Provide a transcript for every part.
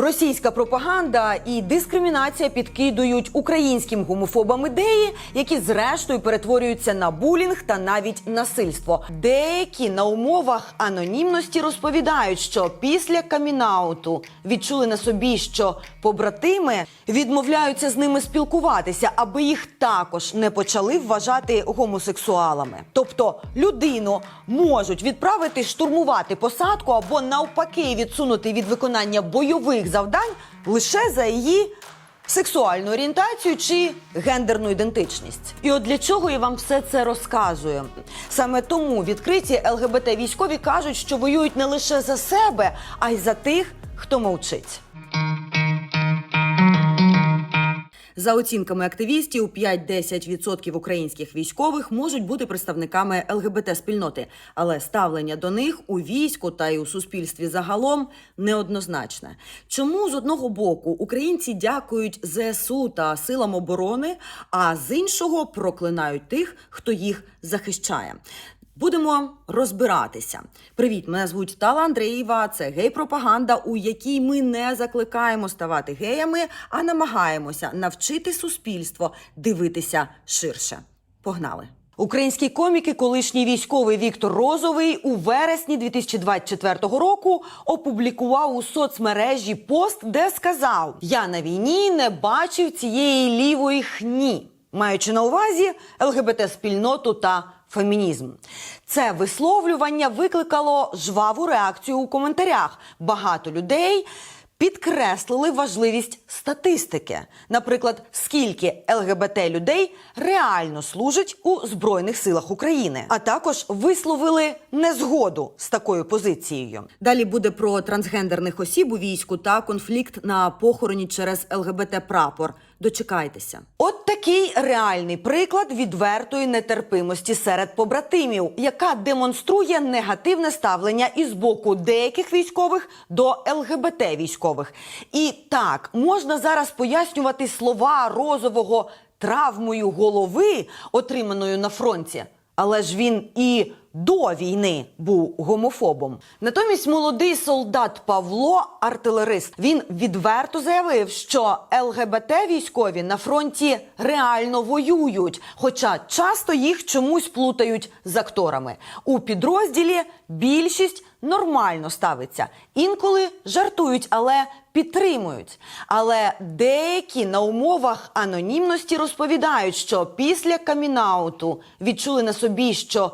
Російська пропаганда і дискримінація підкидують українським гомофобам ідеї, які зрештою перетворюються на булінг та навіть насильство. Деякі на умовах анонімності розповідають, що після камінауту відчули на собі, що побратими відмовляються з ними спілкуватися, аби їх також не почали вважати гомосексуалами. Тобто людину можуть відправити штурмувати посадку або навпаки відсунути від виконання бойових завдань лише за її сексуальну орієнтацію чи гендерну ідентичність. І от для чого я вам все це розказую? Саме тому відкриті ЛГБТ військові кажуть, що воюють не лише за себе, а й за тих, хто мовчить. За оцінками активістів, 5-10% українських військових можуть бути представниками ЛГБТ спільноти, але ставлення до них у війську та й у суспільстві загалом неоднозначне. Чому з одного боку українці дякують ЗСУ та силам оборони, а з іншого проклинають тих, хто їх захищає? Будемо розбиратися. Привіт, мене звуть Тала Андрієва. Це гей-пропаганда, у якій ми не закликаємо ставати геями, а намагаємося навчити суспільство дивитися ширше. Погнали! Український комік і колишній військовий Віктор Розовий у вересні 2024 року опублікував у соцмережі пост, де сказав: Я на війні не бачив цієї лівої хні, маючи на увазі ЛГБТ-спільноту та фемінізм. Це висловлювання викликало жваву реакцію у коментарях. Багато людей. Підкреслили важливість статистики, наприклад, скільки ЛГБТ людей реально служать у збройних силах України, а також висловили незгоду з такою позицією. Далі буде про трансгендерних осіб у війську та конфлікт на похороні через ЛГБТ прапор. Дочекайтеся, от такий реальний приклад відвертої нетерпимості серед побратимів, яка демонструє негативне ставлення із боку деяких військових до ЛГБТ військових. І так можна зараз пояснювати слова розового травмою голови, отриманою на фронті. Але ж він і до війни був гомофобом. Натомість молодий солдат Павло, артилерист, він відверто заявив, що ЛГБТ військові на фронті реально воюють, хоча часто їх чомусь плутають з акторами. У підрозділі більшість нормально ставиться, інколи жартують, але підтримують. Але деякі на умовах анонімності розповідають, що після камінауту відчули на собі, що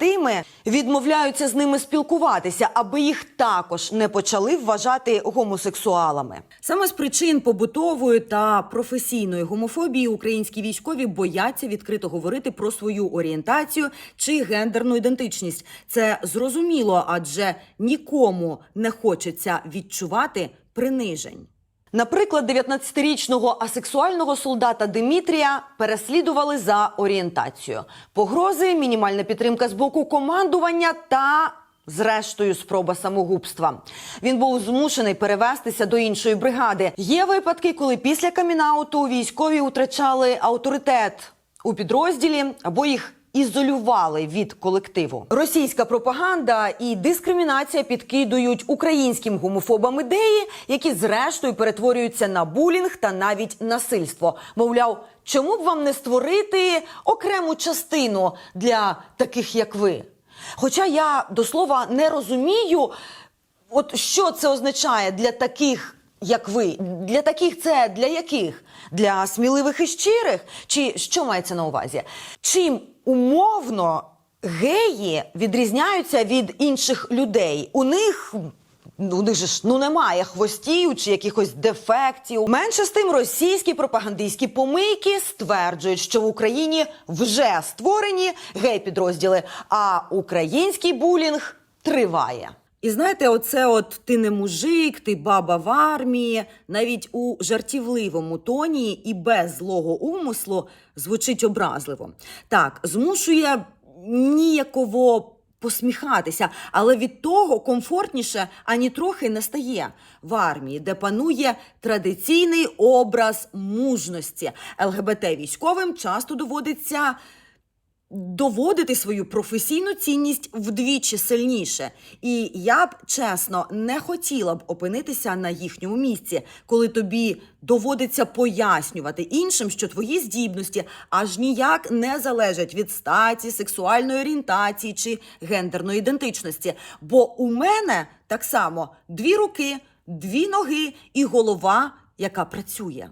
побратими відмовляються з ними спілкуватися, аби їх також не почали вважати гомосексуалами. Саме з причин побутової та професійної гомофобії українські військові бояться відкрито говорити про свою орієнтацію чи гендерну ідентичність. Це зрозуміло, адже нікому не хочеться відчувати принижень. Наприклад, 19-річного асексуального солдата Димітрія переслідували за орієнтацією. Погрози, мінімальна підтримка з боку командування та. Зрештою, спроба самогубства. Він був змушений перевестися до іншої бригади. Є випадки, коли після камінауту військові втрачали авторитет у підрозділі або їх ізолювали від колективу. Російська пропаганда і дискримінація підкидують українським гомофобам ідеї, які зрештою перетворюються на булінг та навіть насильство. Мовляв, чому б вам не створити окрему частину для таких, як ви? Хоча я до слова не розумію, от що це означає для таких. Як ви для таких це для яких? Для сміливих і щирих? Чи що мається на увазі? Чим умовно геї відрізняються від інших людей? У них ну, у них же ж ну немає хвостів чи якихось дефектів. Менше з тим, російські пропагандистські помийки стверджують, що в Україні вже створені гей-підрозділи, а український булінг триває. І знаєте, оце от ти не мужик, ти баба в армії, навіть у жартівливому тоні і без злого умислу звучить образливо. Так, змушує ніяково посміхатися, але від того комфортніше ані трохи не стає в армії, де панує традиційний образ мужності. ЛГБТ військовим часто доводиться доводити свою професійну цінність вдвічі сильніше. І я б чесно не хотіла б опинитися на їхньому місці, коли тобі доводиться пояснювати іншим, що твої здібності аж ніяк не залежать від статі, сексуальної орієнтації чи гендерної ідентичності. Бо у мене так само дві руки, дві ноги і голова, яка працює.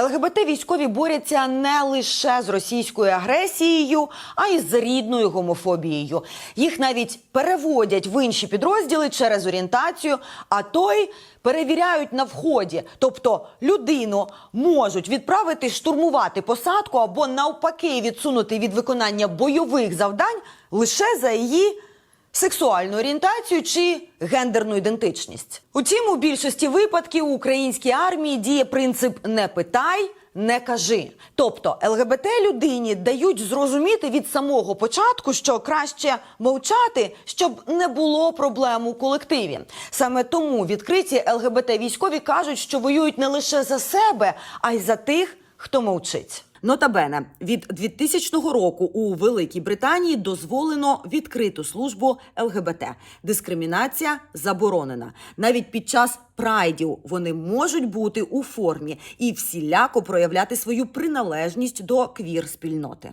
ЛГБТ військові борються не лише з російською агресією, а й з рідною гомофобією. Їх навіть переводять в інші підрозділи через орієнтацію, а той перевіряють на вході. Тобто людину можуть відправити штурмувати посадку або навпаки відсунути від виконання бойових завдань лише за її сексуальну орієнтацію чи гендерну ідентичність. Утім, у більшості випадків у українській армії діє принцип не питай. Не кажи, тобто ЛГБТ людині дають зрозуміти від самого початку, що краще мовчати, щоб не було проблем у колективі. Саме тому відкриті ЛГБТ військові кажуть, що воюють не лише за себе, а й за тих, хто мовчить. Нотабене від 2000 року у Великій Британії дозволено відкриту службу ЛГБТ. Дискримінація заборонена. Навіть під час прайдів вони можуть бути у формі і всіляко проявляти свою приналежність до квір спільноти.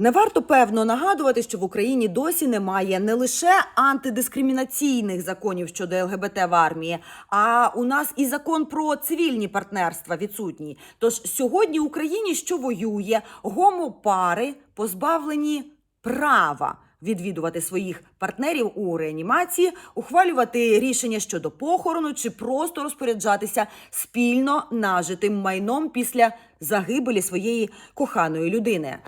Не варто певно нагадувати, що в Україні досі немає не лише антидискримінаційних законів щодо ЛГБТ в армії, а у нас і закон про цивільні партнерства відсутній. Тож сьогодні в Україні, що воює, гомопари позбавлені права. Відвідувати своїх партнерів у реанімації, ухвалювати рішення щодо похорону чи просто розпоряджатися спільно нажитим майном після загибелі своєї коханої людини.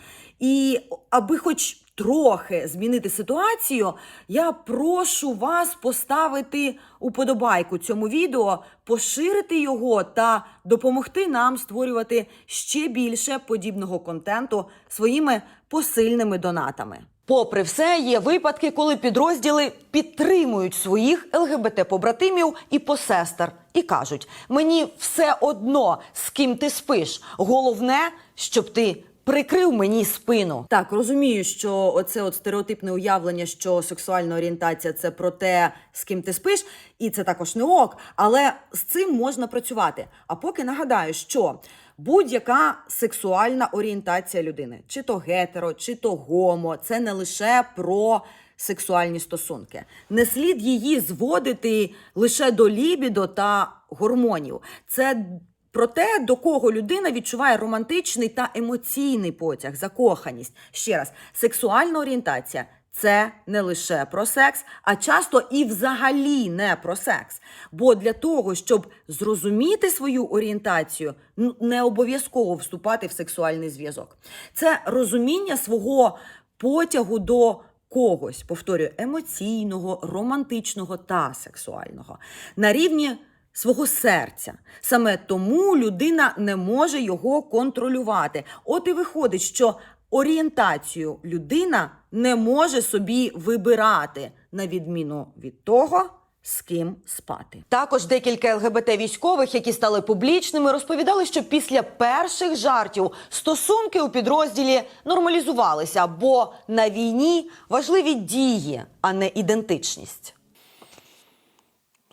І аби хоч трохи змінити ситуацію, я прошу вас поставити уподобайку цьому відео, поширити його та допомогти нам створювати ще більше подібного контенту своїми посильними донатами. Попри все, є випадки, коли підрозділи підтримують своїх ЛГБТ-побратимів і посестер і кажуть: мені все одно з ким ти спиш. Головне, щоб ти прикрив мені спину. Так, розумію, що оце от стереотипне уявлення, що сексуальна орієнтація це про те, з ким ти спиш, і це також не ок, але з цим можна працювати. А поки нагадаю, що будь-яка сексуальна орієнтація людини, чи то гетеро, чи то гомо, це не лише про сексуальні стосунки. Не слід її зводити лише до лібідо та гормонів. Це про те, до кого людина відчуває романтичний та емоційний потяг, закоханість. Ще раз, сексуальна орієнтація. Це не лише про секс, а часто і взагалі не про секс. Бо для того, щоб зрозуміти свою орієнтацію, не обов'язково вступати в сексуальний зв'язок. Це розуміння свого потягу до когось, повторюю, емоційного, романтичного та сексуального на рівні свого серця. Саме тому людина не може його контролювати. От і виходить, що орієнтацію людина не може собі вибирати, на відміну від того. З ким спати також декілька ЛГБТ військових, які стали публічними, розповідали, що після перших жартів стосунки у підрозділі нормалізувалися, бо на війні важливі дії, а не ідентичність.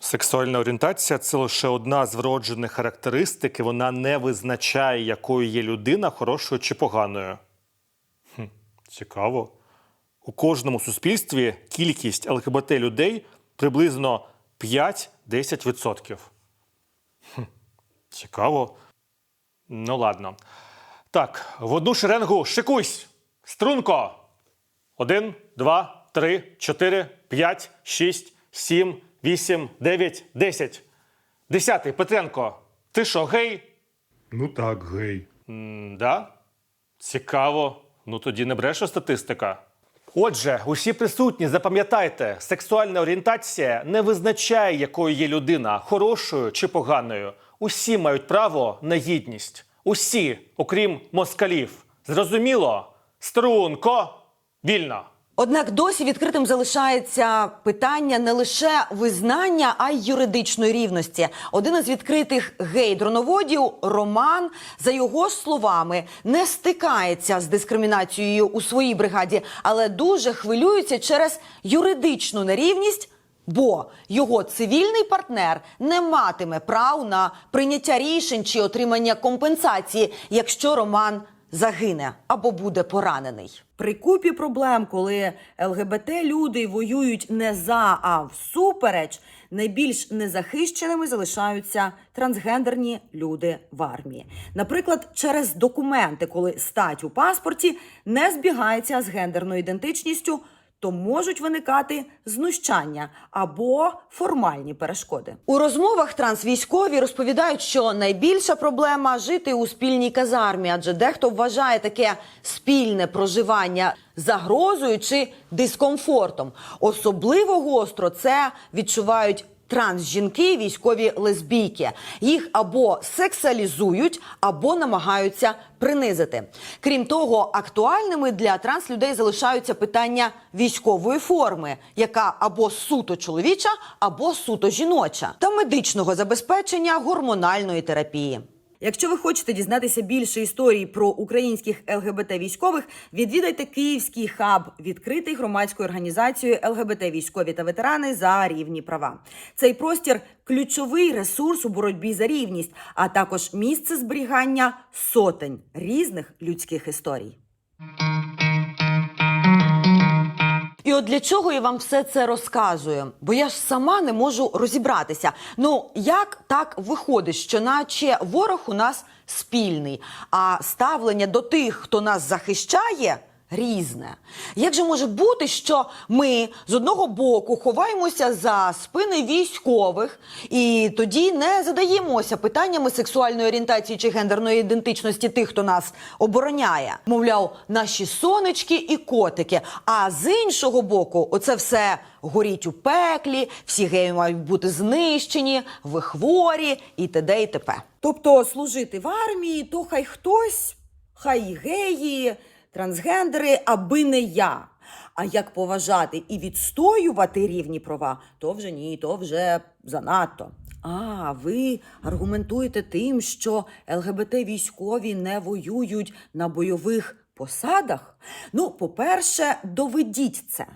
Сексуальна орієнтація це лише одна з вроджених характеристик, і вона не визначає, якою є людина, хорошою чи поганою. Хм, цікаво. У кожному суспільстві кількість ЛГБТ людей приблизно 5-10%. Хм, цікаво. Ну, ладно. Так, в одну шеренгу шикуйсь! Струнко! Один, два, три, чотири, п'ять, шість, сім, вісім, дев'ять, десять. Десятий, Петренко, ти що, гей? Ну так, гей. М, да? Цікаво. Ну тоді не бреше статистика. Отже, усі присутні, запам'ятайте, сексуальна орієнтація не визначає, якою є людина, хорошою чи поганою. Усі мають право на гідність. Усі, окрім москалів. Зрозуміло? Струнко, вільно. Однак досі відкритим залишається питання не лише визнання, а й юридичної рівності. Один із відкритих гей-дроноводів Роман, за його словами, не стикається з дискримінацією у своїй бригаді, але дуже хвилюється через юридичну нерівність. Бо його цивільний партнер не матиме прав на прийняття рішень чи отримання компенсації, якщо Роман загине або буде поранений. При купі проблем, коли ЛГБТ люди воюють не за, а всупереч, найбільш незахищеними залишаються трансгендерні люди в армії. Наприклад, через документи, коли стать у паспорті не збігається з гендерною ідентичністю то можуть виникати знущання або формальні перешкоди. У розмовах трансвійськові розповідають, що найбільша проблема жити у спільній казармі, адже дехто вважає таке спільне проживання загрозою чи дискомфортом. Особливо гостро це відчувають трансжінки, військові лесбійки. Їх або сексуалізують, або намагаються принизити. Крім того, актуальними для транслюдей залишаються питання військової форми, яка або суто чоловіча, або суто жіноча, та медичного забезпечення гормональної терапії. Якщо ви хочете дізнатися більше історій про українських ЛГБТ військових, відвідайте київський хаб, відкритий громадською організацією ЛГБТ військові та ветерани за рівні права. Цей простір ключовий ресурс у боротьбі за рівність, а також місце зберігання сотень різних людських історій. І от для чого я вам все це розказую? Бо я ж сама не можу розібратися. Ну як так виходить, що наче ворог у нас спільний, а ставлення до тих, хто нас захищає. Різне. Як же може бути, що ми з одного боку ховаємося за спини військових і тоді не задаємося питаннями сексуальної орієнтації чи гендерної ідентичності тих, хто нас обороняє? Мовляв, наші сонечки і котики. А з іншого боку, оце все горіть у пеклі, всі геї мають бути знищені, ви хворі і т.д. і т.п. Тобто служити в армії, то хай хтось, хай геї трансгендери, аби не я. А як поважати і відстоювати рівні права, то вже ні, то вже занадто. А ви аргументуєте тим, що ЛГБТ військові не воюють на бойових посадах? Ну, по-перше, доведіть це.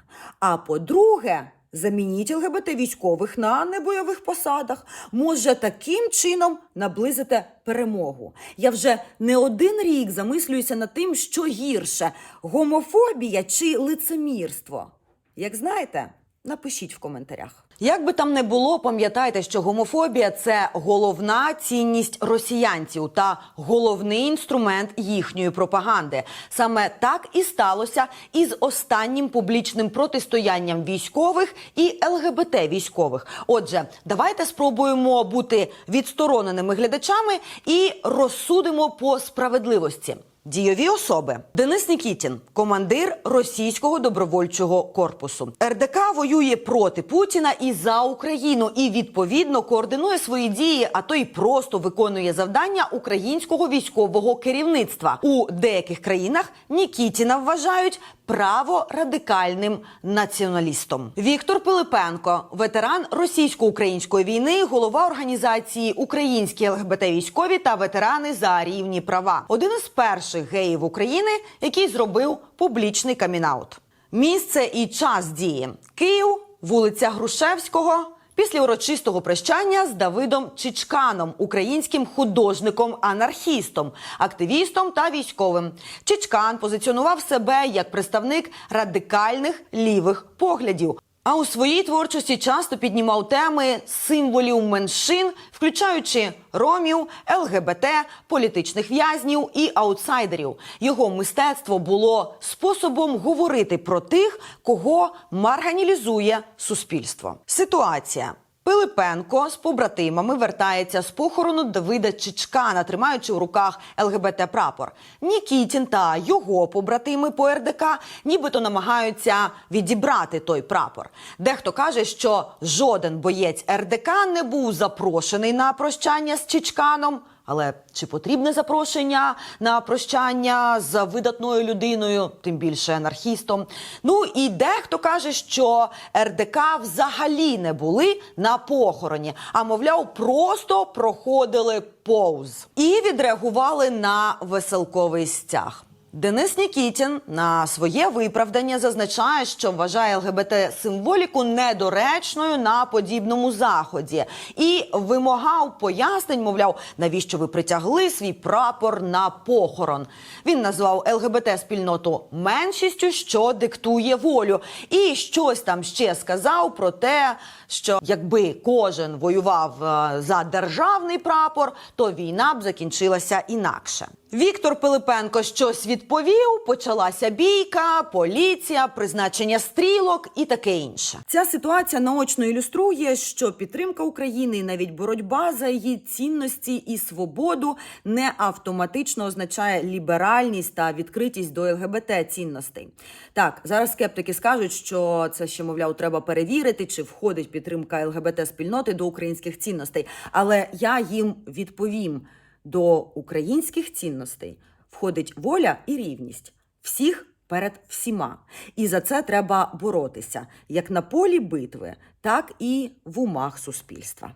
А по-друге, замініть ЛГБТ військових на небойових посадах. Може, таким чином наблизите перемогу. Я вже не один рік замислююся над тим, що гірше гомофобія чи лицемірство. Як знаєте, напишіть в коментарях. Як би там не було, пам'ятайте, що гомофобія це головна цінність росіянців та головний інструмент їхньої пропаганди. Саме так і сталося із останнім публічним протистоянням військових і ЛГБТ військових. Отже, давайте спробуємо бути відстороненими глядачами і розсудимо по справедливості. Дійові особи Денис Нікітін, командир російського добровольчого корпусу. РДК воює проти Путіна і за Україну, і відповідно координує свої дії, а то й просто виконує завдання українського військового керівництва. У деяких країнах Нікітіна вважають праворадикальним націоналістом. Віктор Пилипенко, ветеран російсько-української війни, голова організації Українські ЛГБТ військові та ветерани за рівні права. Один із перших геїв України, який зробив публічний камінаут. Місце і час дії: Київ, вулиця Грушевського. Після урочистого прощання з Давидом Чичканом, українським художником-анархістом, активістом та військовим. Чичкан позиціонував себе як представник радикальних лівих поглядів. А у своїй творчості часто піднімав теми символів меншин, включаючи ромів, ЛГБТ, політичних в'язнів і аутсайдерів. Його мистецтво було способом говорити про тих, кого марганілізує суспільство. Ситуація. Пилипенко з побратимами вертається з похорону Давида Чичкана, тримаючи в руках ЛГБТ прапор. Нікітін та його побратими по РДК нібито намагаються відібрати той прапор. Дехто каже, що жоден боєць РДК не був запрошений на прощання з Чичканом. Але чи потрібне запрошення на прощання з видатною людиною, тим більше анархістом? Ну і дехто каже, що РДК взагалі не були на похороні, а мовляв, просто проходили повз і відреагували на веселковий стяг. Денис Нікітін на своє виправдання зазначає, що вважає ЛГБТ-символіку недоречною на подібному заході і вимагав пояснень, мовляв, навіщо ви притягли свій прапор на похорон. Він назвав ЛГБТ-спільноту меншістю, що диктує волю, і щось там ще сказав про те, що якби кожен воював е, за державний прапор, то війна б закінчилася інакше. Віктор Пилипенко щось відповів. Почалася бійка, поліція, призначення стрілок і таке інше. Ця ситуація наочно ілюструє, що підтримка України навіть боротьба за її цінності і свободу не автоматично означає ліберальність та відкритість до ЛГБТ цінностей. Так, зараз скептики скажуть, що це ще мовляв треба перевірити, чи входить підтримка ЛГБТ спільноти до українських цінностей. Але я їм відповім. До українських цінностей входить воля і рівність всіх перед всіма. І за це треба боротися як на полі битви, так і в умах суспільства.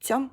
Цьом.